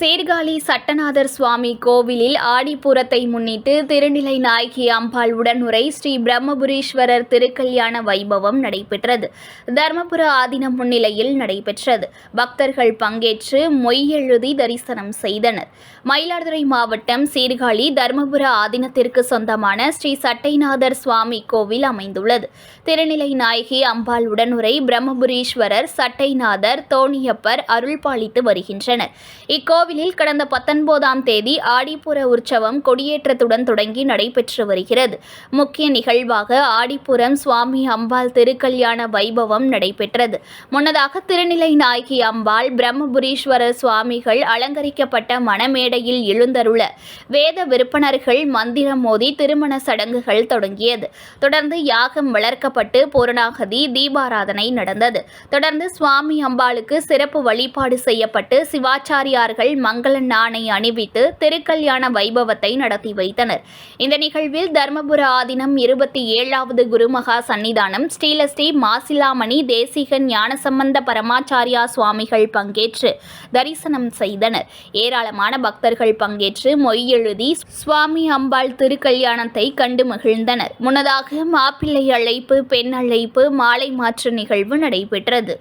சீர்காழி சட்டநாதர் சுவாமி கோவிலில் ஆடிப்பூரத்தை முன்னிட்டு திருநிலை நாயகி அம்பாள் உடனுரை ஸ்ரீ பிரம்மபுரீஸ்வரர் திருக்கல்யாண வைபவம் நடைபெற்றது. தர்மபுர ஆதீனம் முன்னிலையில் நடைபெற்றது. பக்தர்கள் பங்கேற்று மொய் எழுதி தரிசனம் செய்தனர். மயிலாடுதுறை மாவட்டம் சீர்காழி தர்மபுர ஆதீனத்திற்கு சொந்தமான ஸ்ரீ சட்டைநாதர் சுவாமி கோவில் அமைந்துள்ளது. திருநிலை நாயகி அம்பாள் உடனுரை பிரம்மபுரீஸ்வரர் சட்டைநாதர் தோணியப்பர் அருள்பாலித்து வருகின்றனர். கோவிலில் கடந்த பத்தொன்பதாம் தேதி ஆடிப்புற உற்சவம் கொடியேற்றத்துடன் தொடங்கி நடைபெற்று வருகிறது. முக்கிய நிகழ்வாக ஆடிப்புறம் சுவாமி அம்பாள் திருக்கல்யாண வைபவம் நடைபெற்றது. முன்னதாக திருநிலை நாயகி அம்பாள் பிரம்மபுரீஸ்வரர் சுவாமிகள் அலங்கரிக்கப்பட்ட மணமேடையில் எழுந்தருள வேத விற்பனர்கள் மந்திரம் மோதி திருமண சடங்குகள் தொடங்கியது. தொடர்ந்து யாகம் வளர்க்கப்பட்டு பூரணாகதி தீபாராதனை நடந்தது. தொடர்ந்து சுவாமி அம்பாளுக்கு சிறப்பு வழிபாடு செய்யப்பட்டு சிவாச்சாரியார்கள் மங்கள நாணை அணிவித்து திருக்கல்யாண வைபவத்தை நடத்தி வைத்தனர். இந்த நிகழ்வில் தர்மபுர ஆதீனம் இருபத்தி ஏழாவது குருமகா சன்னிதானம் ஸ்ரீலஸ்ரீ மாசிலாமணி தேசிக ஞானசம்பந்த பரமாச்சாரியா சுவாமிகள் பங்கேற்று தரிசனம் செய்தனர். ஏராளமான பக்தர்கள் பங்கேற்று மொய் எழுதி சுவாமி அம்பாள் திருக்கல்யாணத்தை கண்டு மகிழ்ந்தனர். முன்னதாக மாப்பிள்ளை அழைப்பு பெண் அழைப்பு மாலை மாற்று நிகழ்வு நடைபெற்றது.